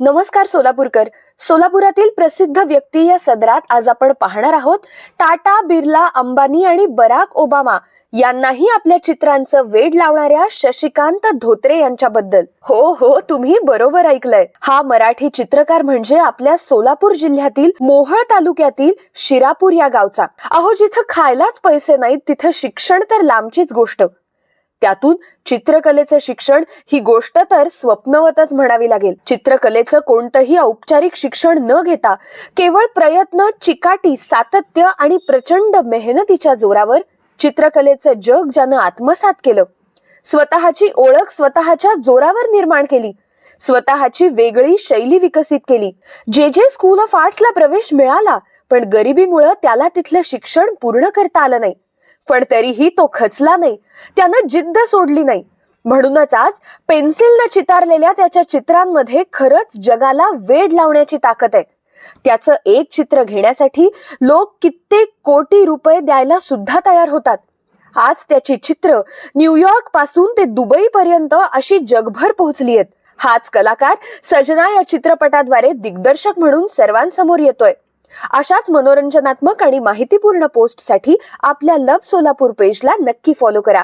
नमस्कार सोलापूरकर. सोलापुरातील प्रसिद्ध व्यक्ती या सदरात आज आपण पाहणार आहोत. टाटा बिर्ला अंबानी आणि बराक ओबामा यांनाही आपल्या चित्रांचं वेड लावणाऱ्या शशिकांत धोत्रे यांच्याबद्दल. हो हो तुम्ही बरोबर ऐकलंय. हा मराठी चित्रकार म्हणजे आपल्या सोलापूर जिल्ह्यातील मोहळ तालुक्यातील शिरापूर या गावचा. अहो जिथं खायलाच पैसे नाहीत तिथं शिक्षण तर लांबचीच गोष्ट. त्यातून चित्रकलेचं शिक्षण ही गोष्ट तर स्वप्नवतच म्हणावी लागेल. चित्रकलेचं कोणतंही औपचारिक शिक्षण न घेता केवळ प्रयत्न चिकाटी सातत्य आणि प्रचंड मेहनतीच्या जोरावर चित्रकलेचं जग ज्यानं आत्मसात केलं स्वतःची ओळख स्वतःच्या जोरावर निर्माण केली स्वतःची वेगळी शैली विकसित केली. जे जे स्कूल ऑफ आर्ट्सला प्रवेश मिळाला पण गरिबीमुळं त्याला तिथलं शिक्षण पूर्ण करता आलं नाही. पण तरीही तो खचला नाही. त्यानं जिद्द सोडली नाही. म्हणूनच आज पेन्सिलनं चितारलेल्या त्याच्या चित्रांमध्ये खरंच जगाला वेड लावण्याची ताकद आहे. त्याचं एक चित्र घेण्यासाठी लोक कित्येक कोटी रुपये द्यायला सुद्धा तयार होतात. आज त्याची चित्र न्यूयॉर्कपासून ते दुबई पर्यंत अशी जगभर पोहोचली आहेत. हाच कलाकार सजना या चित्रपटाद्वारे दिग्दर्शक म्हणून सर्वांसमोर येतोय. अशाच मनोरंजनात्मक आणि माहितीपूर्ण पोस्टसाठी आपल्या लव सोलापूर पेजला नक्की फॉलो करा.